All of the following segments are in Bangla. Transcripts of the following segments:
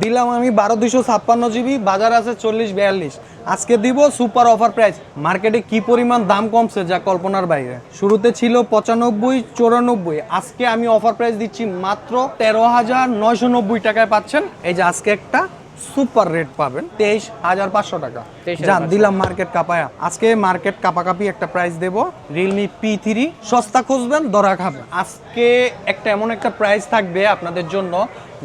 দিলাম আমি বারো দুশো ছাপ্পান্ন জিবি বাজার আছে চল্লিশ বিয়াল্লিশ। আজকে দিব সুপার অফার প্রাইস মার্কেটে কি পরিমাণ দাম কমছে যা কল্পনার বাইরে? শুরুতে ছিল পঁচানব্বই চৌরানব্বই। আজকে আমি অফার প্রাইস দিচ্ছি মাত্র তেরো হাজার নয়শো নব্বই টাকায় পাচ্ছেন। এই যে আজকে একটা সুপার রেট পাবেন তেইশ হাজার পাঁচশো টাকা। 23,500 যান দিলাম মার্কেট কাপায়া। আজকে মার্কেট কাপাকাপি একটা প্রাইস দেব রিয়েলমি পি থ্রি সস্তা খুঁজবেন দরা খাবেন আজকে একটা এমন একটা প্রাইস থাকবে আপনাদের জন্য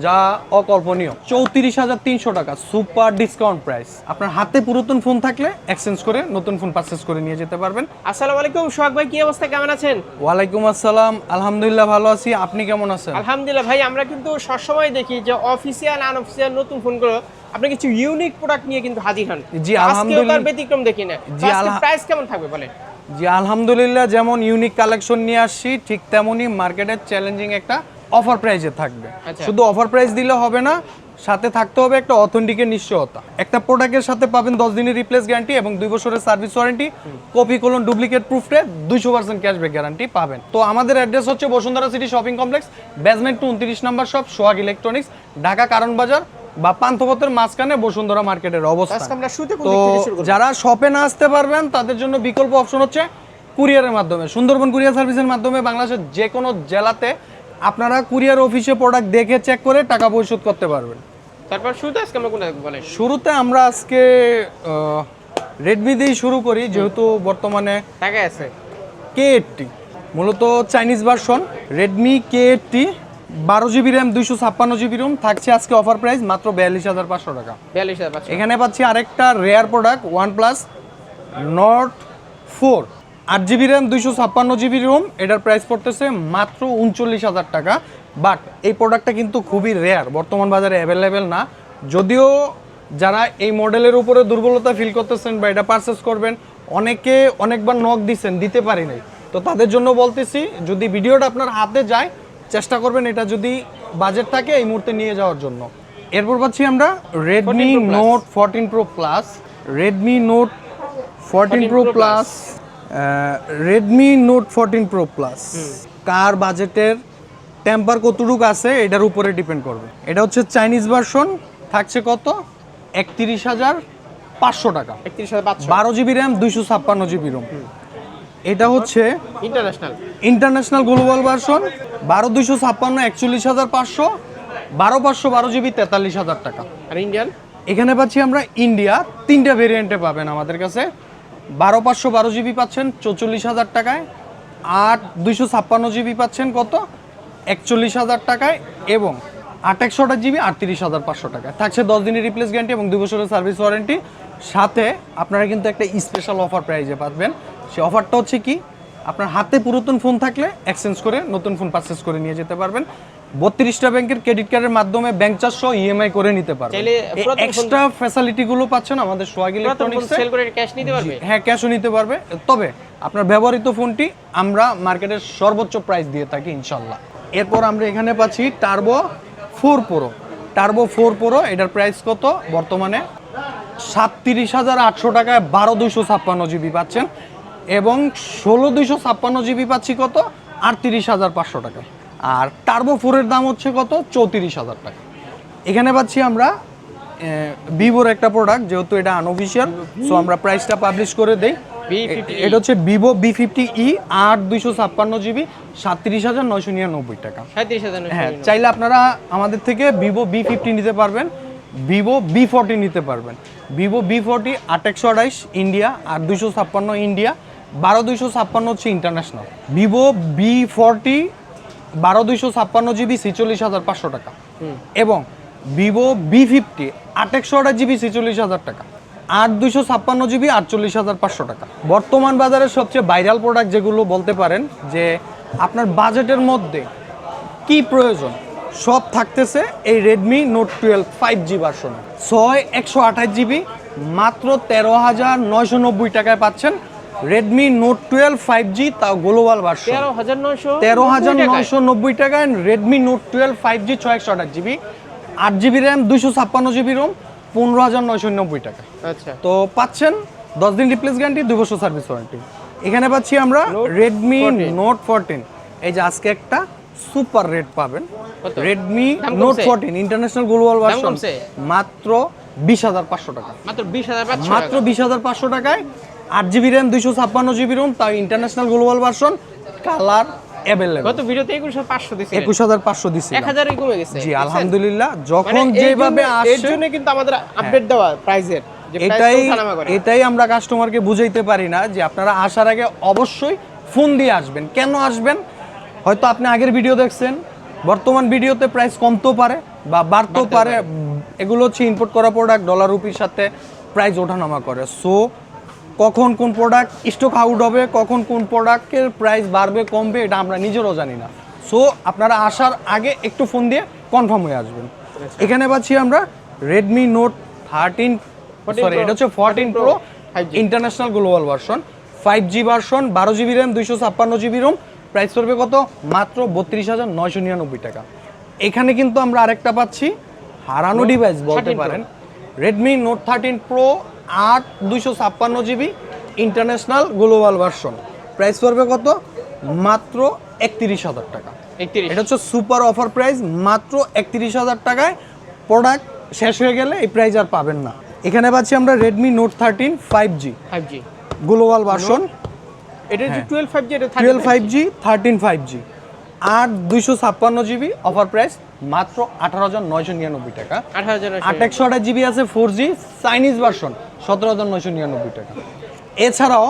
যা অকল্পনীয়। চৌত্রিশ হাজার তিনশো টাকা সুপার ডিসকাউন্ট প্রাইস। আপনার হাতে পুরাতন ফোন থাকলে এক্সচেঞ্জ করে নতুন ফোন পারচেস করে নিয়ে যেতে পারবেন। আসসালামু আলাইকুম সোহাগ ভাই কি অবস্থা? কেমন আছেন? ওয়ালাইকুম আসসালাম আলহামদুলিল্লাহ ভালো আছি। আপনি কেমন আছেন? আলহামদুলিল্লাহ ভাই আমরা কিন্তু সবসময় দেখি যে অফিসিয়াল আনঅফিসিয়াল নতুন ফোনগুলো আপনি কিছু ইউনিক প্রোডাক্ট নিয়ে কিন্তু হাজির হন। জি, আলহামদুলিল্লাহ। ব্যতিক্রম দেখি না। জি, প্রাইস কেমন থাকবে বলেন? জি আলহামদুলিল্লাহ যেমন ইউনিক কালেকশন নিয়ে আসছি ঠিক তেমনই মার্কেটের চ্যালেঞ্জিং একটা অফার প্রাইজে থাকবে। আচ্ছা। শুধু অফার প্রাইস দিলে হবে না সাথে থাকতে হবে একটা অথেন্টিকের নিশ্চয়তা। একটা প্রোডাক্টের সাথে পাবেন দশ দিনের রিপ্লেস গ্যারান্টি এবং দুই বছরের service warranty copy colon duplicate প্রুফে দুইশো পার্সেন্ট ক্যাশব্যাক গ্যারান্টি পাবেন। তো আমাদের অ্যাড্রেস হচ্ছে Bashundhara City Shopping Complex basement two উনত্রিশ number shop Sohag electronics Dhaka Karwan Bazar বা পান্থপথের মাঝখানে বসুন্ধরা মার্কেটের অবস্থা তো যারা শপে না আসতে পারবেন তাদের জন্য বিকল্প অপশন হচ্ছে কুরিয়ারের মাধ্যমে। সুন্দরবন কুরিয়ার সার্ভিসের মাধ্যমে বাংলাদেশের যে কোনো জেলাতে আপনারা কুরিয়ার অফিসে প্রোডাক্ট দেখে চেক করে টাকা পরিশোধ করতে পারবেন। তারপর শুতে আজকে আমরা কোন বলেন? শুরুতে আমরা আজকে রেডমি দিয়েই শুরু করি যেহেতু বর্তমানে টাকা আছে। কে এইটটি মূলত Chinese version Redmi K eighty বারো জিবি র্যাম দুইশো ছাপ্পান্ন জিবি রুম থাকছে আজকে অফার প্রাইস মাত্র বিয়াল্লিশ হাজার পাঁচশো টাকা। বিয়াল্লিশ হাজার এখানে পাচ্ছি আরেকটা rare product OnePlus Nord four আট জিবি র্যাম দুইশো ছাপ্পান্ন জিবি রোম এটার প্রাইস পড়তেছে মাত্র উনচল্লিশ হাজার টাকা। বাট এই প্রোডাক্টটা কিন্তু খুবই রেয়ার বর্তমান বাজারে অ্যাভেলেবেল না। যদিও যারা এই মডেলের উপরে দুর্বলতা ফিল করতেছেন বা এটা পারচেস করবেন অনেকে অনেকবার নক দিচ্ছেন দিতে পারি নাই। তো তাদের জন্য বলতেছি যদি ভিডিওটা আপনার হাতে যায় চেষ্টা করবেন এটা যদি বাজেট থাকে এই মুহূর্তে নিয়ে যাওয়ার জন্য। এরপর পাচ্ছি আমরা Redmi 14 Pro Plus। Note fourteen Pro Plus Redmi Note fourteen Pro Plus Redmi Note fourteen Pro Plus কার বাজেটের টেম্পার কতটুকু আছে এটার উপরে ডিপেন্ড করবে। এটা হচ্ছে চাইনিজ ভার্সন থাকছে কত? একত্রিশ হাজার পাঁচশো টাকা। বারো জিবি র্যাম দুইশো ছাপ্পান্ন জিবি রোম এটা হচ্ছে ইন্টারন্যাশনাল ইন্টারন্যাশনাল গ্লোবাল ভার্সন বারো দুইশো ছাপ্পান্ন একচল্লিশ হাজার পাঁচশো বারো পাঁচশো বারো জিবি তেতাল্লিশ হাজার টাকা। আর ইন্ডিয়ান এখানে পাচ্ছি আমরা ইন্ডিয়া তিনটা ভেরিয়েন্টে পাবেন আমাদের কাছে। বারো পাঁচশো বারো জিবি পাচ্ছেন, চৌচল্লিশ হাজার টাকায়। আট দুইশো ছাপ্পান্ন জিবি পাচ্ছেন কত? একচল্লিশ হাজার টাকায় এবং আট একশোটা জিবি আটত্রিশ হাজার পাঁচশো টাকায়। থাকছে দশ দিনের রিপ্লেস গ্যারান্টি এবং দুই বছরের সার্ভিস ওয়ারেন্টি সাথে আপনারা কিন্তু একটা স্পেশাল অফার প্রাইজে পাবেন। সেই অফারটা হচ্ছে কি? আপনার হাতে পুরাতন ফোন থাকলে এক্সচেঞ্জ করে নতুন ফোন পারচেস করে নিয়ে যেতে পারবেন। বত্রিশটা ব্যাংকের ক্রেডিট কার্ডের মাধ্যমে ব্যাংক চার্জ সহ ইএমআই করে নিতে পারবে। এক্সট্রা ফ্যাসিলিটি গুলো পাচ্ছেন আমাদের সোয়াগ ইলেকট্রনিক্স সেল করে ক্যাশ নিতে পারবে? হ্যাঁ ক্যাশও নিতে পারবে। তবে আপনার ব্যবহৃত ফোনটি আমরা মার্কেটের সর্বোচ্চ প্রাইস দিয়ে থাকি ইনশাল্লাহ এরপর আমরা এখানে পাচ্ছি Turbo four Pro Turbo four Pro এটার প্রাইস কত? বর্তমানে সাতত্রিশ হাজার আটশো টাকায় বারো দুইশো ছাপ্পান্ন জিবি পাচ্ছেন এবং ষোলো দুইশো ছাপ্পান্ন জিবি পাচ্ছি কত? আটত্রিশ হাজার পাঁচশো টাকায়। আর টার্বো ফোরের দাম হচ্ছে কত? চৌত্রিশ হাজার টাকা। এখানে পাচ্ছি আমরা ভিভোর একটা প্রোডাক্ট যেহেতু এটা আনঅফিসিয়াল সো আমরা প্রাইসটা পাবলিশ করে দেই। এটা হচ্ছে ভিভো বি ফিফটি ই আট দুইশো ছাপ্পান্ন জিবি সাতত্রিশ হাজার নয়শো নিরানব্বই টাকা। হ্যাঁ চাইলে আপনারা আমাদের থেকে ভিভো বি ফিফটি নিতে পারবেন ভিভো বি ফোরটি নিতে পারবেন। ভিভো বি ফোরটি আট একশো আঠাইশ ইন্ডিয়া আর দুইশো ছাপ্পান্ন ইন্ডিয়া বারো দুইশো ছাপ্পান্ন হচ্ছে ইন্টারন্যাশনাল ভিভো বি ফোরটি বারো দুইশো ছাপ্পান্ন জিবি ছিচল্লিশ হাজার পাঁচশো টাকা। এবং ভিভো বি ফিফটি আট একশো আঠাশ জিবি ছিচল্লিশ হাজার টাকা। আট দুইশো ছাপ্পান্ন জিবি আটচল্লিশ হাজার পাঁচশো টাকা। বর্তমান বাজারে সবচেয়ে ভাইরাল প্রোডাক্ট যেগুলো বলতে পারেন যে আপনার বাজেটের মধ্যে কি প্রয়োজন সব থাকতেছে এই Redmi Note twelve five G version ছয় একশো আঠাশ জিবি মাত্র তেরো হাজার নয়শো নব্বই টাকায় পাচ্ছেন Redmi Note twelve five G তাও গ্লোবাল ভার্সন তেরো হাজার নয়শো তেরো হাজার নয়শো নব্বই টাকায় Redmi Note twelve five G ছয় একশো আঠাশ জিবি। আট জিবি র্যাম দুইশো ছাপ্পান্ন জিবি রোম পনেরো হাজার নয়শো নব্বই টাকা আচ্ছা। তো পাচ্ছেন দশ দিন রিপ্লেস গ্যারান্টি দুই বছর সার্ভিস ওয়ারেন্টি এখানে পাচ্ছি আমরা রেডমি নোট ফোরটিন এই যে আজকে একটা সুপার রেট পাবেন। Redmi Note? Fourteen international global version মাত্র বিশ হাজার পাঁচশো টাকা। মাত্র বিশ হাজার মাত্র বিশ হাজার পাঁচশো টাকায় আট জিবি র্যাম দুইশো ছাপ্পান্ন জিবি রোম তাও ইন্টারন্যাশনাল গ্লোবাল ভার্সন কালার গত ভিডিওতে একুশ হাজার পাঁচশো দিচ্ছে একুশ হাজার পাঁচশো দিছি। এক হাজারই কমে গেছে। জি আলহামদুলিল্লাহ যখন যেভাবে জন্য- এর জন্য কিন্তু আমাদের আপডেট দেওয়া প্রাইজের এটাই এটাই আমরা কাস্টমারকে বুঝাইতে পারি না যে আপনারা আসার আগে অবশ্যই ফোন দিয়ে আসবেন। কেন আসবেন? হয়তো আপনি আগের ভিডিও দেখছেন। বর্তমান ভিডিওতে প্রাইস কমতেও পারে বা বাড়তেও পারে। এগুলো হচ্ছে ইম্পোর্ট করা প্রোডাক্ট ডলার রুপির সাথে প্রাইস ওঠানামা করে। সো কখন কোন প্রোডাক্ট স্টক আউট হবে কখন কোন প্রোডাক্টের প্রাইস বাড়বে কমবে এটা আমরা নিজেরও জানি না। সো আপনারা আসার আগে একটু ফোন দিয়ে কনফার্ম হয়ে আসবেন। এখানে পাচ্ছি আমরা রেডমি নোট থার্টিন সরি এটা হচ্ছে fourteen Pro international global version five G version বারো জিবি র্যাম দুইশো ছাপ্পান্ন জিবি রোম প্রাইস পড়বে কত? মাত্র বত্রিশ হাজার নয়শো নিরানব্বই টাকা। এখানে কিন্তু আমরা আরেকটা পাচ্ছি হারানো ডিভাইস বলতে পারেন। রেডমি নোট থার্টিন প্রো আট দুইশো ছাপ্পান্ন GB international global version. Price পড়বে কত? মাত্র একত্রিশ হাজার টাকা। একত্রিশ। এটা হচ্ছে সুপার অফার প্রাইস মাত্র একত্রিশ হাজার টাকায় প্রোডাক্ট শেষ হয়ে গেলে এই প্রাইস আর পাবেন না। এখানে পাচ্ছি আমরা Redmi Note thirteen five G five G global version. এটা টুয়েলভ ফাইভ জি এটা twelve five G thirteen five G আর দুইশো ছাপ্পান্ন জিবি অফার প্রাইস মাত্র আঠারো হাজার নয়শো নিরানব্বই টাকা। আট একশো আঠাশ জিবি আছে ফোর জি চাইনিজ ভার্সন সতেরো হাজার নয়শো নিরানব্বই টাকা। এছাড়াও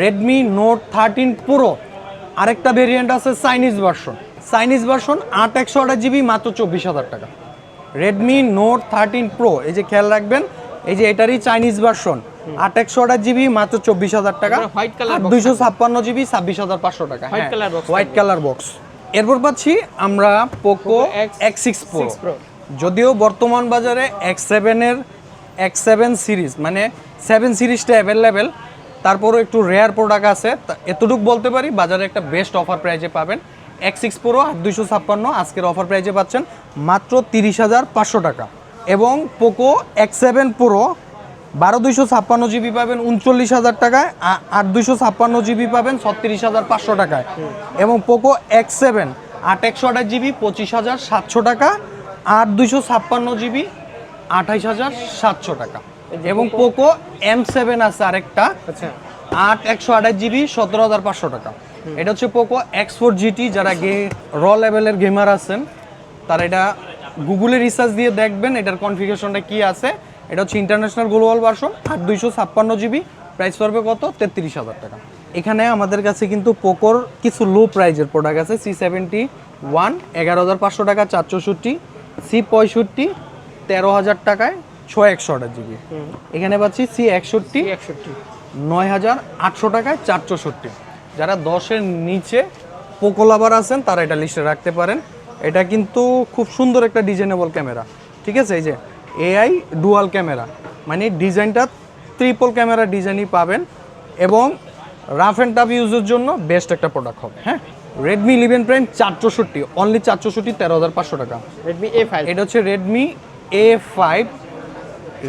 রেডমি নোট থার্টিন প্রো আরেকটা ভেরিয়েন্ট আছে চাইনিজ ভার্সন চাইনিজ ভার্সন আট একশো আঠাশ জিবি মাত্র চব্বিশ হাজার টাকা। রেডমি নোট থার্টিন প্রো এই যে খেয়াল রাখবেন এই যে এটারই চাইনিজ ভার্সন আট একশো আঠাশ জিবি মাত্র চব্বিশ হাজার টাকা। হোয়াইট কালার দুইশো ছাপ্পান্ন জিবি ছাব্বিশ হাজার পাঁচশো টাকা হোয়াইট কালার বক্স এরপর পাচ্ছি আমরা পোকো এক্স সিক্স প্রো যদিও বর্তমান বাজারে এক্স সেভেনের এক্স সেভেন সিরিজ মানে সেভেন সিরিজটা অ্যাভেলেবেল তারপরও একটু রেয়ার প্রোডাক্ট আছে। এতটুকু বলতে পারি বাজারে একটা বেস্ট অফার প্রাইজে পাবেন। এক্স সিক্স প্রো আট দুইশো ছাপ্পান্ন আজকের অফার প্রাইজে পাচ্ছেন মাত্র তিরিশ হাজার পাঁচশো টাকা। এবং পোকো এক্স সেভেন প্রো বারো দুইশো ছাপ্পান্ন জিবি পাবেন উনচল্লিশ হাজার টাকায় আট দুইশো ছাপ্পান্ন জিবি পাবেন ছত্রিশ হাজার পাঁচশো টাকায়। এবং পোকো এক্স সেভেন আট একশো আঠাশ জিবি পঁচিশ হাজার সাতশো টাকা আট দুইশো ছাপ্পান্ন জিবি আঠাইশ হাজার সাতশো টাকা। এবং পোকো এম সেভেন আছে আরেকটা আচ্ছা। আট একশো আঠাশ জিবি সতেরো হাজার পাঁচশো টাকা। এটা হচ্ছে পোকো এক্স ফোর জিটি যারা গে র লেভেলের গেমার আছেন তারা এটা গুগলে রিসার্চ দিয়ে দেখবেন এটার কনফিগারেশনটা কি আছে। এটা হচ্ছে ইন্টারন্যাশনাল গ্লোবাল ভার্সন আট দুইশো ছাপ্পান্ন জিবি প্রাইস পড়বে কত? তেত্রিশ হাজার টাকা। এখানে আমাদের কাছে কিন্তু পোকোর কিছু লো প্রাইজের প্রোডাক্ট আছে সি সেভেন্টি ওয়ান এগারো হাজার পাঁচশো টাকা চার চৌষট্টি সি পঁয়ষট্টি তেরো হাজার টাকায় ছয় একশো আঠাশ জিবি এখানে পাচ্ছি সি একষট্টি একষট্টি। নয় হাজার আটশো টাকায় চার চৌষট্টি। যারা দশের নিচে পোকো লাভার আছেন তারা এটা লিস্টে রাখতে পারেন। এটা কিন্তু খুব সুন্দর একটা ডিজাইনেবল ক্যামেরা ঠিক আছে এই যে এআই ডুয়াল ক্যামেরা মানে ডিজাইনটা ট্রিপল ক্যামেরা ডিজাইনই পাবেন এবং রাফ অ্যান্ড টাফ ইউজের জন্য বেস্ট একটা প্রোডাক্ট হবে হ্যাঁ? রেডমি ইলেভেন প্রাইম চার চৌষট্টি অনলি চার চৌষট্টি তেরো হাজার পাঁচশো টাকা। রেডমি এ ফাইভ এটা হচ্ছে Redmi A five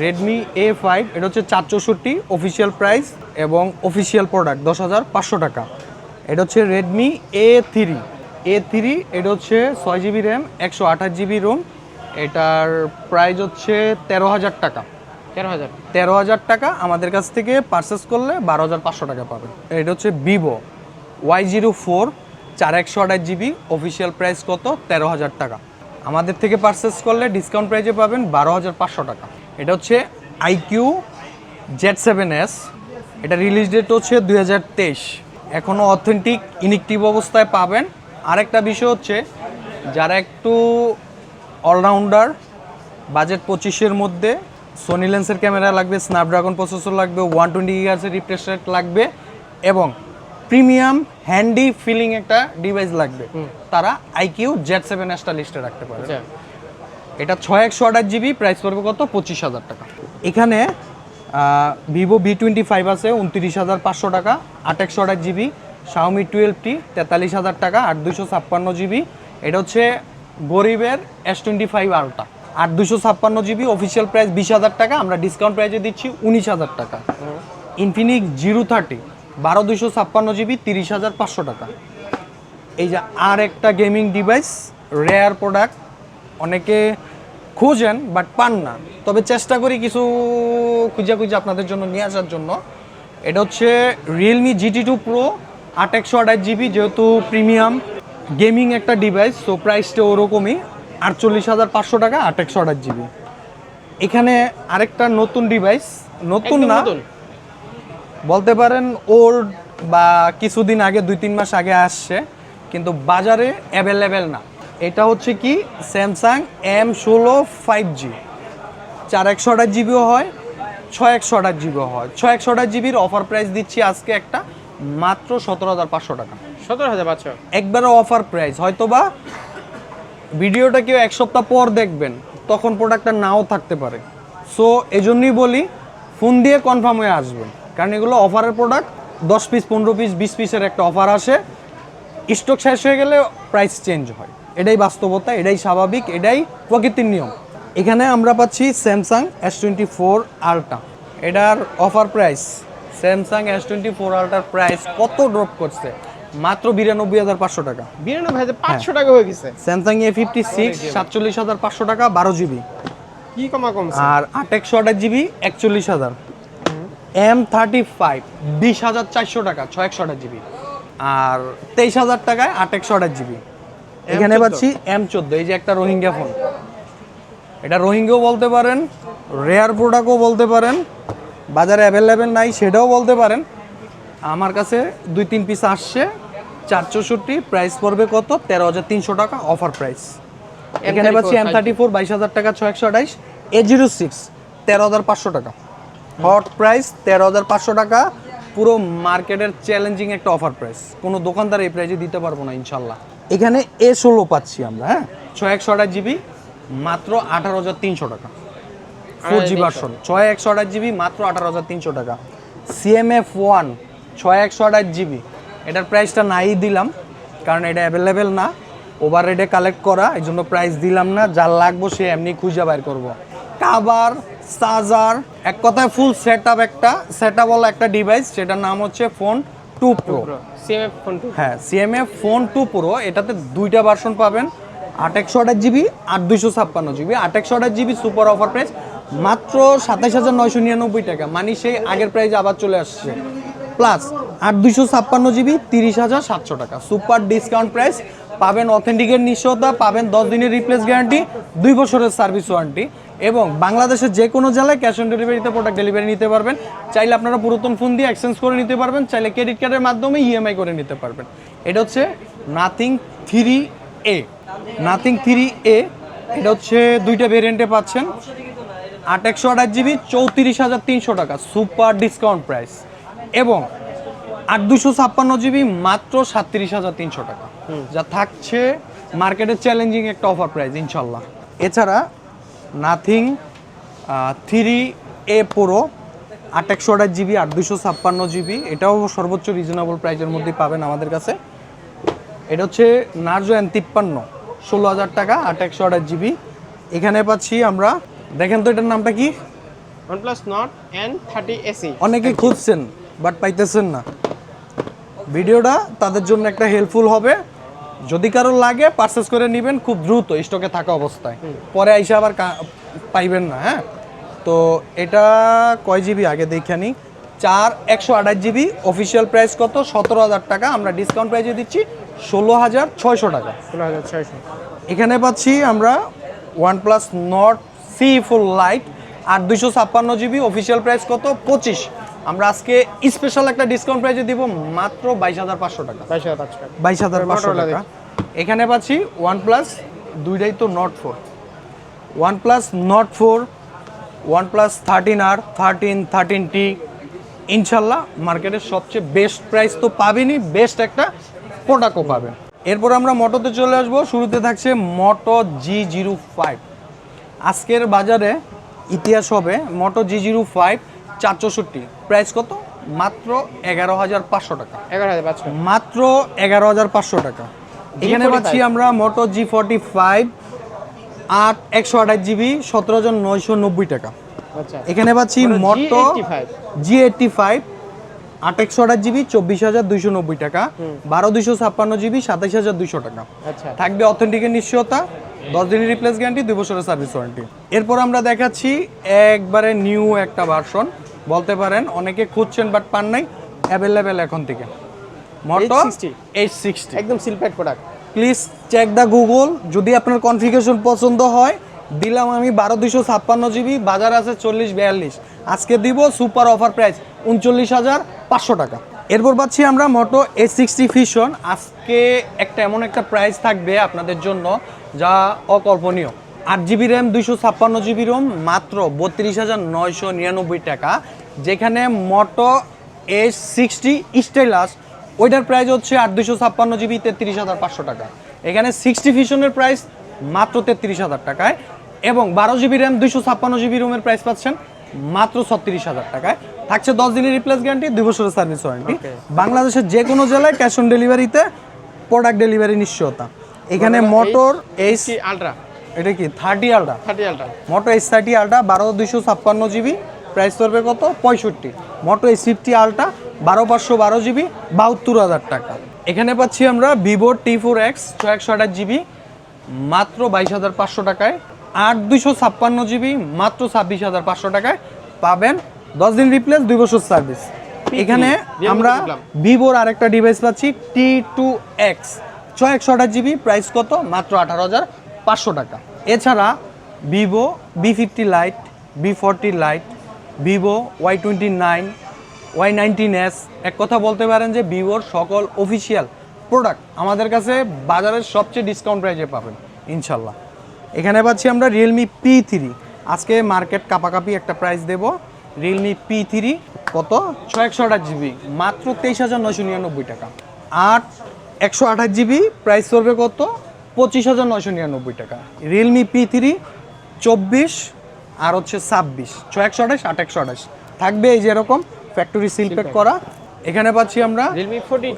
Redmi A five এটা হচ্ছে চার চৌষট্টি অফিসিয়াল প্রাইস এবং অফিসিয়াল প্রোডাক্ট দশ হাজার পাঁচশো টাকা। এটা হচ্ছে Redmi A three A three এটা হচ্ছে ছয় জিবি র্যাম একশো আঠাশ জিবি রোম এটার প্রাইস হচ্ছে তেরো হাজার টাকা। তেরো হাজার। তেরো হাজার টাকা আমাদের কাছ থেকে পারচেস করলে বারো হাজার পাঁচশো টাকা পাবেন। এটা হচ্ছে ভিভো ওয়াই জিরো ফোর চার একশো আঠাশ জিবি অফিসিয়াল প্রাইস কত? তেরো হাজার টাকা। আমাদের থেকে পারচেস করলে ডিসকাউন্ট প্রাইসে পাবেন বারো হাজার পাঁচশো টাকা। এটা হচ্ছে আইকিউ জেড সেভেন এস এটা রিলিজ ডেট হচ্ছে দুই হাজার তেইশ। এখনও অথেন্টিক ইনিকটিভ অবস্থায় পাবেন। আরেকটা বিষয় হচ্ছে যারা একটু অলরাউন্ডার বাজেট পঁচিশের মধ্যে সোনি লেন্সের ক্যামেরা লাগবে স্ন্যাপড্রাগন প্রসেসর লাগবে ওয়ান টোয়েন্টি ইয়ার্সের রিফ্রেশ রেট লাগবে এবং প্রিমিয়াম হ্যান্ডি ফিলিং একটা ডিভাইস লাগবে। তারা আইকিউ জেড সেভেন এসটা লিস্টে রাখতে পারে আচ্ছা। এটা ছয় একশো আঠাশ জিবি প্রাইস পড়বে কত? পঁচিশ হাজার টাকা। এখানে ভিভো ভি টোয়েন্টি ফাইভ আছে উনত্রিশ হাজার পাঁচশো টাকা আট একশো আঠাশ জিবি শাওমি টুয়েলভটি তেতাল্লিশ হাজার টাকা আট দুশো ছাপ্পান্ন জিবি এটা হচ্ছে গরিবের এস টোয়েন্টি ফাইভ আলটা আট দুশো ছাপ্পান্ন জিবি অফিসিয়াল প্রাইস বিশ হাজার টাকা, আমরা ডিসকাউন্ট প্রাইসে দিচ্ছি উনিশ হাজার টাকা। ইনফিনিক্স জিরো থার্টি বারো দুশো ছাপ্পান্ন জিবি, তিরিশ হাজার পাঁচশো টাকা। এই যে আর একটা গেমিং ডিভাইস রেয়ার প্রোডাক্ট অনেকে খুঁজেন বাট পান না। তবে চেষ্টা করি কিছু খুঁজে খুঁজে আপনাদের জন্য নিয়ে আসার জন্য। এটা হচ্ছে রিয়েলমি জিটি টু প্রো আট একশো আঠাশ জিবি, যেহেতু প্রিমিয়াম গেমিং একটা ডিভাইস সো প্রাইসটা ওরকমই। আটচল্লিশ হাজার পাঁচশো টাকা আট একশো আঠাশ জিবি এখানে আরেকটা নতুন ডিভাইস নতুন না? নতুন। বলতে পারেন ওল্ড বা কিছুদিন আগে দুই তিন মাস আগে আসছে কিন্তু বাজারে অ্যাভেলেবেল না। এটা হচ্ছে কি? স্যামসাং এম ষোলো ফাইভ জি চার একশো আঠাশ জিবিও হয় ছয় একশো আঠাশ জিবিও হয়। ছয় একশো আঠাশ জিবির অফার প্রাইস দিচ্ছি আজকে একটা মাত্র সতেরো হাজার পাঁচশো টাকা। সতেরো হাজার পাঁচশো। একবারে অফার প্রাইস হয়তোবা ভিডিওটা কেউ এক সপ্তাহ পর দেখবেন, তখন প্রোডাক্টটা নাও থাকতে পারে। সো এজন্যই বলি ফোন দিয়ে কনফার্ম হয়ে আসবেন। কারণ এগুলো অফারের প্রোডাক্ট দশ পিস পনেরো পিস বিশ পিসের একটা অফার আসে। স্টক শেষ হয়ে গেলে প্রাইস চেঞ্জ হয়। এটাই বাস্তবতা, এটাই স্বাভাবিক, এটাই প্রকৃতির নিয়ম। এখানে আমরা পাচ্ছি Samsung S twenty four Ultra এটার offer price Samsung S twenty four আলট্রার price কত ড্রপ করছে? মাত্র বিরানব্বই হাজার পাঁচশো টাকা। বিরানব্বই হাজার হ্যাঁ। পাঁচশো টাকা হয়ে গেছে। স্যামসাং এ ফিফটি সিক্স সাতচল্লিশ হাজার পাঁচশো টাকা বারো জিবি কি কমা কম আর আট একশো আঠাশ জিবি একচল্লিশ হাজার। এম থার্টি ফাইভ বিশ হাজার চারশো টাকা ছয় একশো আঠাশ জিবি আর তেইশ হাজার টাকায় আট একশো আঠাশ জিবি এখানে পাচ্ছি এম চোদ্দ এই যে একটা রোহিঙ্গা ফোন এটা রোহিঙ্গাও বলতে পারেন রেয়ার প্রোডাক্টও বলতে পারেন বাজারে অ্যাভেলেবেল নাই সেটাও বলতে পারেন। আমার কাছে দুই তিন পিস আসছে। চার চৌষট্টি প্রাইস পড়বে কত? তেরো হাজার তিনশো টাকা অফার প্রাইস এখানে পাচ্ছি এম থার্টি ফোর বাইশ হাজার টাকা ছয় একশো আঠাইশ। এ জিরো সিক্স তেরো হাজার পাঁচশো টাকা। হট প্রাইস তেরো হাজার পাঁচশো টাকা। পুরো মার্কেটের চ্যালেঞ্জিং একটা অফার প্রাইস কোনো দোকানদার এই প্রাইসে দিতে পারব না ইনশাল্লাহ। এখানে এ ষোলো পাচ্ছি আমরা হ্যাঁ? ছয় একশো আঠাশ জিবি মাত্র আঠারো হাজার তিনশো টাকা। ফোর জি ভার্সন ছয় একশো আঠাশ জিবি মাত্র আঠারো হাজার তিনশো টাকা। সিএমএফ ওয়ান ছয় একশো আঠাশ জিবি। এটার প্রাইসটা নাই দিলাম কারণ এটা অ্যাভেলেবেল না। ওভার রেটে কালেক্ট করা এই জন্য প্রাইস দিলাম না। যার লাগবো সে এমনি খুঁজে বাইর করব। কাবার চার্জার এক কথায় ফুল সেট আপ একটা সেট আপ একটা ডিভাইস সেটার নাম হচ্ছে phone two pro CMF phone two হ্যাঁ সিএমএ ফোন টু প্রো এটাতে দুইটা ভার্সন পাবেন। আট একশো আঠাশ জিবি আর দুইশো ছাপ্পান্ন জিবি আট একশো আঠাশ জিবি সুপার অফার প্রাইস মাত্র সাতাইশ হাজার নয়শো নিরানব্বই টাকা। মানে সেই আগের প্রাইস আবার চলে আসছে। প্লাস আট দুইশো ছাপ্পান্ন জিবি, তিরিশ হাজার সাতশো টাকা। সুপার ডিসকাউন্ট প্রাইস পাবেন অথেন্টিকের নিশ্চয়তা, পাবেন দশ দিনের রিপ্লেস গ্যারান্টি দুই বছরের সার্ভিস ওয়ারেন্টি এবং বাংলাদেশের যে কোনো জেলায় ক্যাশ অন ডেলিভারিতে প্রোডাক্ট ডেলিভারি নিতে পারবেন। চাইলে আপনারা পুরাতন ফোন দিয়ে এক্সচেঞ্জ করে নিতে পারবেন, চাইলে ক্রেডিট কার্ডের মাধ্যমে ইএমআই করে নিতে পারবেন। এটা হচ্ছে Nothing three A Nothing three A এটা হচ্ছে দুইটা ভেরিয়েন্টে পাচ্ছেন। আট একশো আঠাশ জিবি, চৌত্রিশ হাজার তিনশো টাকা। সুপার ডিসকাউন্ট প্রাইস এবং আট দুশো ছাপ্পান্ন জিবি মাত্র সাতত্রিশ হাজার তিনশো টাকা যা থাকছে মার্কেটের চ্যালেঞ্জিং একটা অফার প্রাইস ইনশাল্লাহ। এছাড়া নাথিং থ্রি এ প্রো আট একশো আঠাশ জিবি আট দুশো ছাপ্পান্ন জিবি এটাও সর্বোচ্চ রিজনেবল প্রাইসের মধ্যে পাবেন আমাদের কাছে। এটা হচ্ছে নার্জো এন তিপ্পান্ন ষোলো হাজার টাকা আট একশো আঠাশ জিবি এখানে পাচ্ছি আমরা দেখেন তো এটার নামটা কি? নট এন থার্টি এসি অনেকে খুঁজছেন। বাট পাইতেছেন না। ভিডিওটা তাদের জন্য একটা হেল্পফুল হবে। যদি কারও লাগে পারচেস করে নেবেন খুব দ্রুত স্টকে থাকা অবস্থায়। পরে আইসা আবার পাইবেন না হ্যাঁ? তো এটা কয় জিবি আগে দেখে নিই চার একশো আঠাশ জিবি অফিসিয়াল প্রাইস কত? সতেরো হাজার টাকা। আমরা ডিসকাউন্ট প্রাইসে দিচ্ছি ষোলো হাজার ছয়শো টাকা। ষোলো হাজার ছয়শো। এখানে পাচ্ছি আমরা OnePlus Nord C four lite আর দুইশো ছাপ্পান্ন জিবি অফিসিয়াল প্রাইস কত? পঁচিশ। আমরা আজকে স্পেশাল একটা ডিসকাউন্ট প্রাইসে দিব মাত্র বাইশ হাজার পাঁচশো টাকা। বাইশ হাজার পাঁচশো টাকা। বাইশ হাজার পাঁচশো টাকা। এখানে পাচ্ছি ওয়ানপ্লাস দুইটাই তো Nord four OnePlus Nord four OnePlus thirteen আর থার্টিন থার্টিন টি ইনশাল্লাহ মার্কেটের সবচেয়ে বেস্ট প্রাইস তো পাবেনই বেস্ট একটা প্রোডাক্টও পাবেন। এরপর আমরা মোটোতে চলে আসব। শুরুতে থাকছে মোটো জি জিরো ফাইভ আজকের বাজারে ইতিহাস হবে মোটো জি জিরো ফাইভ চার চৌষট্টি প্রাইস কত? মাত্র এগারো হাজার পাঁচশো টাকা। এগারো হাজার পাঁচশো। মাত্র এগারো হাজার পাঁচশো টাকা। এখানে পাচ্ছি আমরা মোটো জি ফর্টি ফাইভ আট একশো আঠাশ জিবি সতেরো হাজার নয়শো নব্বই টাকা। আচ্ছা। এখানে পাচ্ছি মোটো জি এইটটি ফাইভ আট একশো আঠাশ জিবি চব্বিশ হাজার দুইশো নব্বই টাকা। বারো দুইশো ছাপ্পান্ন জিবি সাতাইশ হাজার দুইশো টাকা। আচ্ছা। থাকবে অথেন্টিকের নিশ্চয়তা দশ দিনের রিপ্লেস গ্যারান্টি দুই বছরের সার্ভিস ওয়ারেন্টি এরপর আমরা দেখাচ্ছি একবারে নিউ একটা ভার্সন বলতে পারেন অনেকে খুঁজছেন বাট পান নাই অ্যাভেলেবেল এখন থেকে। মোটো H60 এইচ সিক্সটি একদম seal pack product please check the Google যদি আপনার কনফিগারেশন পছন্দ হয় দিলাম আমি বারো দুশো ছাপ্পান্ন জিবি বাজার আছে চল্লিশ বিয়াল্লিশ। আজকে দিব সুপার অফার প্রাইস উনচল্লিশ হাজার পাঁচশো টাকা। এরপর পাচ্ছি আমরা মোটো এ সিক্সটি ফিশন আজকে একটা এমন একটা প্রাইস থাকবে আপনাদের জন্য যা অকল্পনীয়। আট জিবি র্যাম দুইশো ছাপ্পান্ন জিবি রোম মাত্র বত্রিশ হাজার নয়শো নিরানব্বই টাকা যেখানে মোটো এস সিক্সটি স্টাইলাস ওইটার প্রাইস হচ্ছে আট দুশো ছাপ্পান্ন জিবি তেত্রিশ হাজার পাঁচশো টাকা। এখানে সিক্সটি ফিশনের প্রাইস মাত্র তেত্রিশ হাজার টাকায় এবং বারো জিবি র্যাম দুইশো ছাপ্পান্ন জিবি রুমের প্রাইস পাচ্ছেন মাত্র ছত্রিশ হাজার টাকায়। থাকছে দশ দিনের রিপ্লেস গ্যারান্টি দুই বছরের সার্ভিস ওয়ারেন্টি বাংলাদেশের যে কোনো জেলায় ক্যাশ অন ডেলিভারিতে প্রোডাক্ট ডেলিভারি নিশ্চয়তা। এখানে মোটর এইচ আলট্রা এটা কি? Thirty Ultra thirty Ultra Moto H thirty Ultra বারো দুইশো ছাপ্পান্ন জিবি। প্রাইস পড়বে কত? পঁয়ষট্টি। মোটো এইচ ফিফটি আলটা বারো পাঁচশো বারো জিবি বাহাত্তর হাজার টাকা। এখানে পাচ্ছি আমরা ভিভো টি ফোর এক্স ছয় একশো আঠাশ জিবি মাত্র বাইশ হাজার পাঁচশো টাকায়। আট দুইশো ছাপ্পান্ন জিবি মাত্র ছাব্বিশ হাজার পাঁচশো টাকায় পাবেন। দশ দিন রিপ্লেস দুই বছর সার্ভিস এখানে আমরা ভিভোর আরেকটা ডিভাইস পাচ্ছি টি টু এক্স ছয় একশো আঠাশ জিবি প্রাইস কত? মাত্র আঠারো হাজার পাঁচশো টাকা। এছাড়া Vivo V fifty Lite V forty Lite Vivo Y twenty nine Y nineteen S এক কথা বলতে পারেন যে ভিভোর সকল অফিসিয়াল প্রোডাক্ট আমাদের কাছে বাজারের সবচেয়ে ডিসকাউন্ট প্রাইজে পাবেন, ইনশাল্লাহ। এখানে পাচ্ছি আমরা রিয়েলমি পি থ্রি আজকে মার্কেট কাপাকাপি একটা প্রাইস দেব। রিয়েলমি পি থ্রি কত? ছয় একশো আঠাশ জিবি, মাত্র তেইশ হাজার নয়শো নিরানব্বই টাকা। আট একশো আঠাশ জিবি প্রাইস করবে কত? পঁচিশ হাজার নয়শো নিরানব্বই টাকা। রিয়েলমি পি থ্রি চব্বিশ আর হচ্ছে ছাব্বিশ। ছয় একশো আঠাশ আট একশো আঠাশ। থাকবে এই যেরকম ফ্যাক্টরি সিলপ্যাক করা। এখানে পাচ্ছি আমরা Realme forty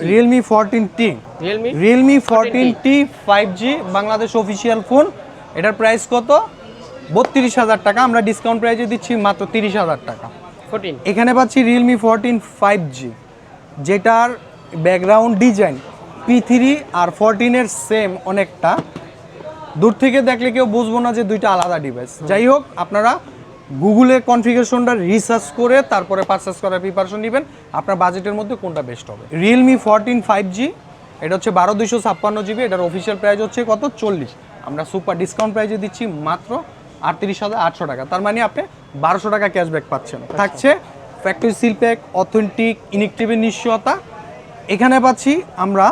fourteen T Realme Realme fourteen T five G Bangladesh official phone এটার প্রাইস কত? বত্রিশ হাজার টাকা। আমরা ডিসকাউন্ট প্রাইসে দিচ্ছি মাত্র তিরিশ হাজার টাকা। এখানে পাচ্ছি রিয়েলমি ফোরটিন ফাইভ জি যেটার ব্যাকগ্রাউন্ড ডিজাইন পি থ্রি আর ফোরটিনের সেম অনেকটা। দূর থেকে দেখলে কেউ বুঝব না যে দুইটা আলাদা ডিভাইস যাই হোক আপনারা গুগলে কনফিগারেশনটা রিসার্চ করে তারপরে পারচেস করার প্রিপারেশন নেবেন। আপনার বাজেটের মধ্যে কোনটা বেস্ট হবে। রিয়েলমি ফোরটিন ফাইভ জি এটা হচ্ছে বারো দুইশো ছাপ্পান্ন জিবি এটার অফিসিয়াল প্রাইস হচ্ছে কত? চল্লিশ। আমরা সুপার ডিসকাউন্ট প্রাইসে দিচ্ছি মাত্র আটত্রিশ হাজার আটশো টাকা। তার মানে আপনি বারোশো টাকা ক্যাশব্যাক পাচ্ছেন। থাকছে ফ্যাক্টরি সিল প্যাক অথেন্টিক ইনেকটিভের নিশ্চয়তা। এখানে পাচ্ছি আমরা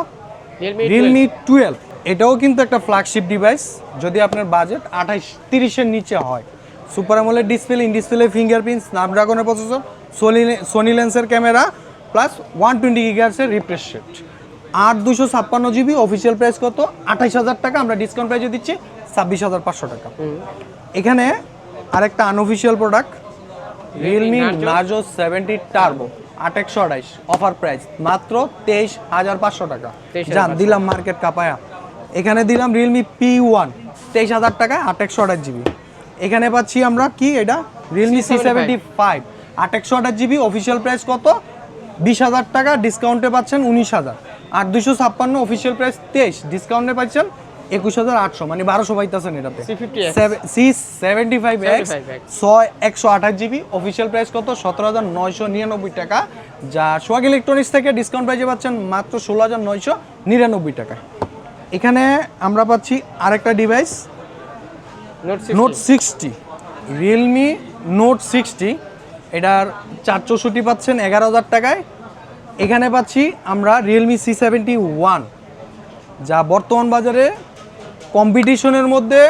রিয়েলমি টুয়েলভ এটাও কিন্তু একটা ফ্ল্যাগশিপ ডিভাইস যদি আপনার বাজেট আঠাইশ তিরিশের নিচে হয়। সুপার আমলের ডিসপ্লে ইন ডিসপ্লে ফিঙ্গারপ্রিন্ট স্ন্যাপড্রাগনের প্রসেসর সোনি সোনি লেন্সের ক্যামেরা প্লাস ওয়ান টোয়েন্টি গিগার্সের রিফ্রেশ রেট আট দুশো ছাপ্পান্ন জিবি অফিসিয়াল প্রাইস কত? আঠাইশ হাজার টাকা আমরা ডিসকাউন্ট প্রাইসে দিচ্ছি ছাব্বিশ হাজার পাঁচশো টাকা। এখানে আরেকটা unofficial product Realme. Narzo seventy Turbo আট একশো আঠাইশ অফার প্রাইস মাত্র তেইশ হাজার পাঁচশো টাকা। যান দিলাম মার্কেট কাপায়া। এখানে দিলাম রিয়েলমি পি ওয়ান তেইশ হাজার টাকায় আট একশো আঠাশ জিবি। এখানে পাচ্ছি আমরা কি এটা? রিয়েলমি সি সেভেন্টি ফাইভ আট একশো আঠাশ জিবি অফিসিয়াল প্রাইস কত? বিশ হাজার টাকা ডিসকাউন্টে পাচ্ছেন উনিশ হাজার। আর দুশো ছাপ্পান্ন অফিসিয়াল প্রাইস তেইশ ডিসকাউন্টে পাচ্ছেন একুশ হাজার আটশো মানে বারোশো পাইতেছেন এটাতে। C seventy five x 75X ছয় একশো আঠাশ জিবি অফিসিয়াল প্রাইস কত? সতেরো হাজার নয়শো নিরানব্বই টাকা যা সোয়াগ ইলেকট্রনিক্স থেকে ডিসকাউন্ট প্রাইসে পাচ্ছেন মাত্র ষোলো হাজার নয়শো নিরানব্বই টাকা। এখানে আমরা পাচ্ছি আরেকটা device Note Note sixty Realme Note sixty এটার চার চৌষট্টি পাচ্ছেন এগারো হাজার টাকায়। এখানে পাচ্ছি আমরা রিয়েলমি সি সেভেন্টি ওয়ান যা বর্তমান বাজারে কম্পিটিশনের মধ্যে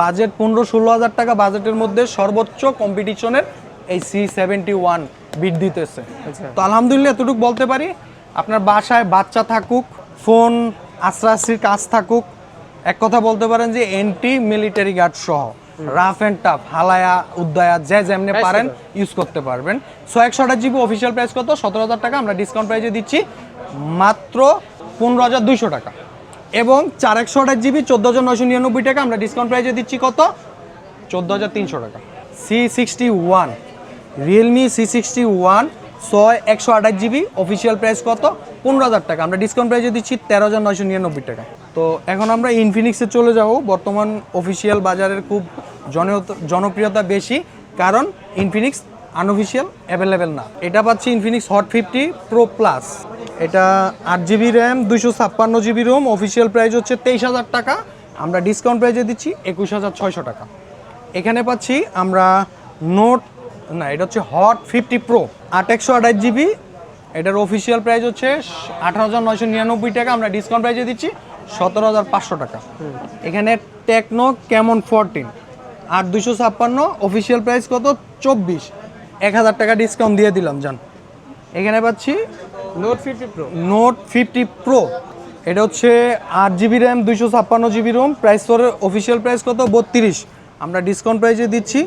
বাজেট পনেরো ষোলো হাজার টাকা বাজেটের মধ্যে সর্বোচ্চ কম্পিটিশনের এই সি সেভেন্টি ওয়ান বিট দিতেছে। আচ্ছা। তো আলহামদুলিল্লাহ এতটুকু বলতে পারি আপনার বাসায় বাচ্চা থাকুক ফোন আশ্রাশ্রির কাজ থাকুক এক কথা বলতে পারেন যে এন্টি মিলিটারি গার্ড সহ রাফ অ্যান্ড টাফ হালায়া উদ্দয়া যে যেমনি পারেন ইউজ করতে পারবেন। সো একশো আঠাশ জিবি অফিসিয়াল প্রাইস কত? সতেরো হাজার টাকা আমরা ডিসকাউন্ট প্রাইসে দিচ্ছি মাত্র পনেরো হাজার দুইশো টাকা। এবং চার একশো আঠাশ জিবি, চোদ্দ হাজার নয়শো নিরানব্বই টাকা। আমরা ডিসকাউন্ট প্রাইসে দিচ্ছি কত? চোদ্দ হাজার তিনশো টাকা। C sixty one Realme C sixty one ছয় একশো আঠাশ জিবি অফিসিয়াল প্রাইস কত? পনেরো হাজার টাকা। আমরা ডিসকাউন্ট প্রাইসে দিচ্ছি তেরো হাজার নয়শো নিরানব্বই টাকা। তো এখন আমরা ইনফিনিক্সে চলে যাব। বর্তমান অফিসিয়াল বাজারের খুব জনপ্রিয়তা জনপ্রিয়তা বেশি, কারণ ইনফিনিক্স আনঅফিসিয়াল অ্যাভেলেবেল না। এটা পাচ্ছি Infinix Hot fifty Pro Plus এটা আট জিবি র্যাম দুশো ছাপ্পান্ন জিবি রোম অফিসিয়াল প্রাইস হচ্ছে তেইশ হাজার টাকা। আমরা ডিসকাউন্ট প্রাইসে দিচ্ছি একুশ হাজার ছয়শো টাকা। এখানে পাচ্ছি আমরা নোট না, এটা হচ্ছে হট ফিফটি প্রো আট একশো আঠাশ জিবি এটার অফিসিয়াল প্রাইস হচ্ছে আঠারো হাজার নয়শো নিরানব্বই টাকা। আমরা ডিসকাউন্ট প্রাইসে দিচ্ছি সতেরো হাজার পাঁচশো টাকা। এখানে টেকনো ক্যামন ফোরটিন আট দুশো ছাপ্পান্ন অফিসিয়াল প্রাইস কত? চব্বিশ। এক হাজার টাকা ডিসকাউন্ট দিয়ে দিলাম জান। এখানে পাচ্ছি Note fifty Pro Note fifty Pro এটা হচ্ছে আট জিবি র্যাম দুইশো ছাপ্পান্ন GB ROM price for official price কত? বত্রিশ। আমরা ডিসকাউন্ট প্রাইসে দিচ্ছি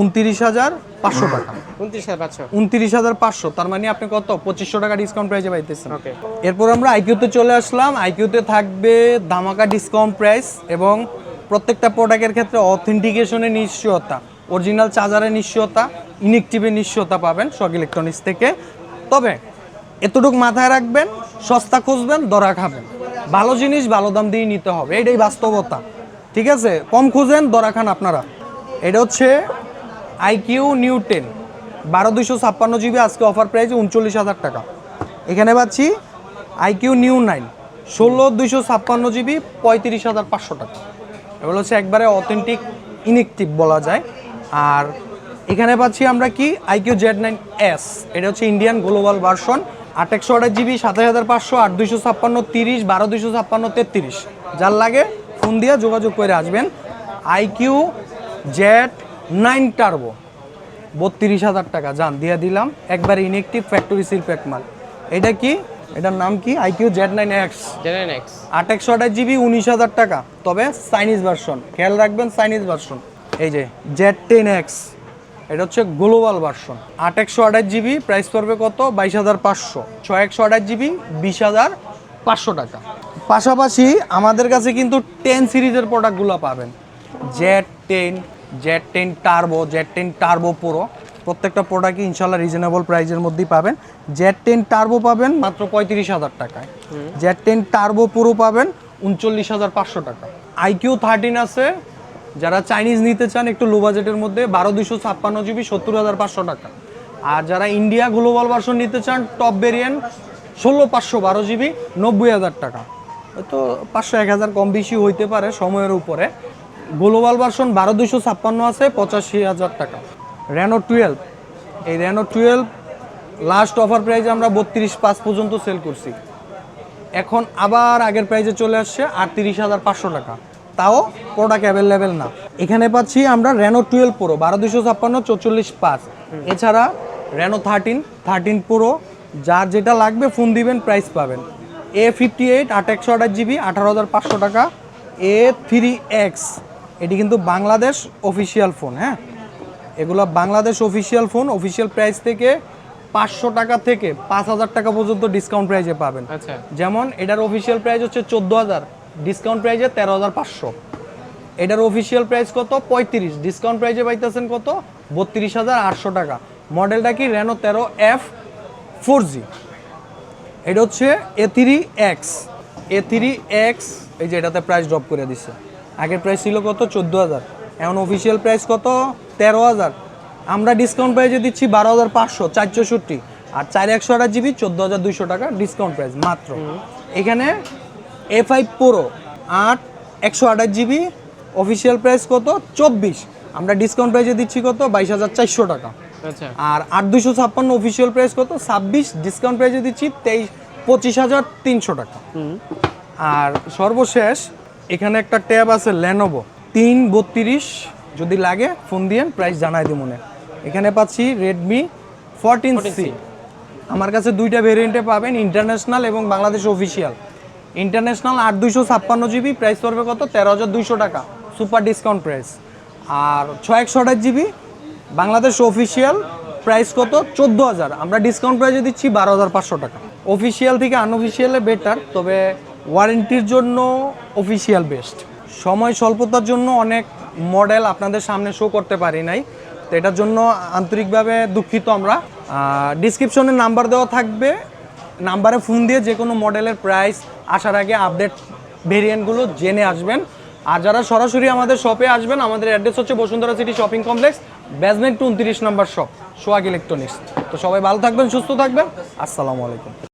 উনত্রিশ হাজার পাঁচশো টাকা। উনত্রিশ হাজার পাঁচশো। উনত্রিশ হাজার পাঁচশো তার মানে আপনি কত? পঁচিশশো টাকা ডিসকাউন্ট প্রাইসে পাইতেছেন। ওকে এরপর আমরা আইকিউতে চলে আসলাম। আইকিউতে থাকবে ধামাকা ডিসকাউন্ট প্রাইস এবং প্রত্যেকটা প্রোডাক্টের ক্ষেত্রে অথেন্টিকেশনের নিশ্চয়তা অরিজিনাল চার্জারের নিশ্চয়তা ইনেকটিভের নিশ্চয়তা পাবেন শক ইলেকট্রনিক্স থেকে। তবে এতটুকু মাথায় রাখবেন, সস্তা খুঁজবেন, দরা খাবেন। ভালো জিনিস ভালো দাম দিয়ে নিতে হবে, এটাই বাস্তবতা। ঠিক আছে? কম খুঁজেন, দরা খান আপনারা। এটা হচ্ছে আইকিউ নিউ টেন বারো দুইশো ছাপ্পান্ন জিবি আজকে অফার প্রাইস উনচল্লিশ হাজার টাকা। এখানে পাচ্ছি আইকিউ নিউ নাইন ষোলো দুইশো ছাপ্পান্ন জিবি পঁয়ত্রিশ হাজার পাঁচশো টাকা। এগুলো হচ্ছে একবারে অথেন্টিক ইনেকটিভ বলা যায়। আর এখানে পাচ্ছি আমরা কি? আইকিউ জেড নাইন এস এটা হচ্ছে ইন্ডিয়ান গ্লোবাল ভার্সন আট একশো আঠাশ জিবি সাতাশ হাজার পাঁচশো আট দুইশো ছাপ্পান্ন তিরিশ বারো দুইশো ছাপ্পান্ন তেত্রিশ। যার লাগে ফোন দিয়ে যোগাযোগ করে আসবেন। আইকিউ জেড নাইন টার্বো বত্রিশ হাজার টাকা। যান দিয়ে দিলাম। একবার ইনেকটিভ ফ্যাক্টরি সিল প্যাক মাল। এটা কি? এটার নাম কি? আইকিউ জেড নাইন এক্স আট একশো আঠাশ জিবি উনিশ হাজার টাকা। তবে চাইনিজ ভার্সন খেয়াল রাখবেন চাইনিজ ভার্সন এই যে জেড টেন এক্স এটা হচ্ছে গ্লোবাল ভার্সন। আট একশো আঠাশ জিবি, প্রাইস পড়বে কত? বাইশ হাজার পাঁচশো। ছয় একশো আঠাশ জিবি, বিশ হাজার পাঁচশো টাকা। পাশাপাশি আমাদের কাছে কিন্তু টেন সিরিজের প্রোডাক্টগুলো পাবেন। Z ten Z ten Turbo, Z ten Turbo পুরো। প্রত্যেকটা প্রোডাক্টই ইনশাল্লাহ রিজনেবল প্রাইসের মধ্যেই পাবেন। জেড টেন টার্বো পাবেন মাত্র পঁয়ত্রিশ হাজার টাকায়। জেড টেন টার্বো পুরো পাবেন উনচল্লিশ হাজার পাঁচশো টাকা। আইকিউ থার্টিন আছে যারা চাইনিজ নিতে চান, একটু লো বাজেটের মধ্যে বারো দুশো ছাপ্পান্ন জিবি সত্তর হাজার পাঁচশো টাকা। আর যারা ইন্ডিয়া গ্লোবাল ভার্সন নিতে চান টপ ভেরিয়েন্ট ষোলো পাঁচশো বারো জিবি নব্বই হাজার টাকা। তো পাঁচশো, এক হাজার কম বেশি হইতে পারে সময়ের উপরে। গ্লোবাল ভার্সন বারো দুশো ছাপ্পান্ন আছে, পঁচাশি হাজার টাকা। র্যানো টুয়েলভ এই র্যানো টুয়েলভ লাস্ট অফার প্রাইজে আমরা বত্রিশ পাঁচ পর্যন্ত সেল করছি। এখন আবার আগের প্রাইজে চলে আসছে, আটত্রিশ হাজার পাঁচশো টাকা। তাও প্রোডাক্ট অ্যাভেলেবেল না। এখানে পাচ্ছি আমরা রেনো টুয়েলভ প্রো বারো দুশো ছাপ্পান্ন চৌচল্লিশ পাঁচ। এছাড়া রেনো থার্টিন থার্টিন প্রো যার যেটা লাগবে ফোন দিবেন প্রাইস পাবেন। এ ফিফটি এইট আট একশো আঠাশ জিবি আঠারো হাজার পাঁচশো টাকা। এ থ্রি এক্স এটি কিন্তু বাংলাদেশ অফিসিয়াল ফোন হ্যাঁ? এগুলো Bangladesh official phone official price থেকে পাঁচশো টাকা থেকে পাঁচ হাজার টাকা পর্যন্ত ডিসকাউন্ট প্রাইজে পাবেন। আচ্ছা। যেমন এটার অফিসিয়াল প্রাইস হচ্ছে চোদ্দ হাজার। ডিসকাউন্ট প্রাইজে তেরো হাজার পাঁচশো। এটার অফিসিয়াল প্রাইস কত? পঁয়ত্রিশ। ডিসকাউন্ট প্রাইজে পাইতেছেন কত? বত্রিশ হাজার আটশো টাকা। মডেলটা কি? রেনো তেরো এফ ফোর জি এটা হচ্ছে A three X A three X এই যে এটাতে প্রাইস ড্রপ করে দিচ্ছে আগের প্রাইস ছিল কত? চোদ্দ হাজার। এখন অফিসিয়াল প্রাইস কত? তেরো হাজার। আমরা ডিসকাউন্ট প্রাইজে দিচ্ছি বারো হাজার পাঁচশো চারশোষট্টি আর চার একশো আঠাশ জিবি চোদ্দ হাজার দুইশো টাকা ডিসকাউন্ট প্রাইস মাত্র। এখানে এ ফাইভ প্রো আট একশো আঠাশ জিবি অফিসিয়াল প্রাইস কত? চব্বিশ। আমরা ডিসকাউন্ট প্রাইজে দিচ্ছি কত? বাইশ হাজার চারশো টাকা। আচ্ছা। আর আট দুশো ছাপ্পান্ন অফিসিয়াল প্রাইস কত? ছাব্বিশ। ডিসকাউন্ট প্রাইসে দিচ্ছি তেইশ পঁচিশ হাজার তিনশো টাকা। আর সর্বশেষ এখানে একটা ট্যাব আছে লেনোভো তিন বত্রিশ। যদি লাগে ফোন দিয়েন প্রাইস জানাই দিব মনে। এখানে পাচ্ছি রেডমি ফোরটিন সি আমার কাছে দুইটা ভেরিয়েন্টে পাবেন ইন্টারন্যাশনাল এবং বাংলাদেশ অফিসিয়াল ইন্টারন্যাশনাল আট দুইশো ছাপ্পান্ন জিবি প্রাইস পড়বে কত? তেরো হাজার দুইশো টাকা। সুপার ডিসকাউন্ট প্রাইস আর ছয় একশো আঠাশ জিবি, বাংলাদেশ অফিসিয়াল প্রাইস কত? চোদ্দ হাজার। আমরা ডিসকাউন্ট প্রাইসে দিচ্ছি বারো হাজার পাঁচশো টাকা। অফিসিয়াল থেকে আনঅফিসিয়ালে বেটার তবে ওয়ারেন্টির জন্য অফিসিয়াল বেস্ট সময় স্বল্পতার জন্য অনেক মডেল আপনাদের সামনে শো করতে পারি নাই। তো এটার জন্য আন্তরিকভাবে দুঃখিত আমরা। ডিসক্রিপশনে নাম্বার দেওয়া থাকবে। নাম্বারে ফোন দিয়ে যে কোনো মডেলের প্রাইস আসার আগে আপডেট ভেরিয়েন্টগুলো জেনে আসবেন। আর যারা সরাসরি আমাদের শপে আসবেন, আমাদের অ্যাড্রেস হচ্ছে Bashundhara City Shopping Complex basement two উনত্রিশ নম্বর শপ সোয়াগ ইলেকট্রনিক্স তো সবাই ভালো থাকবেন, সুস্থ থাকবেন। আসসালামু আলাইকুম।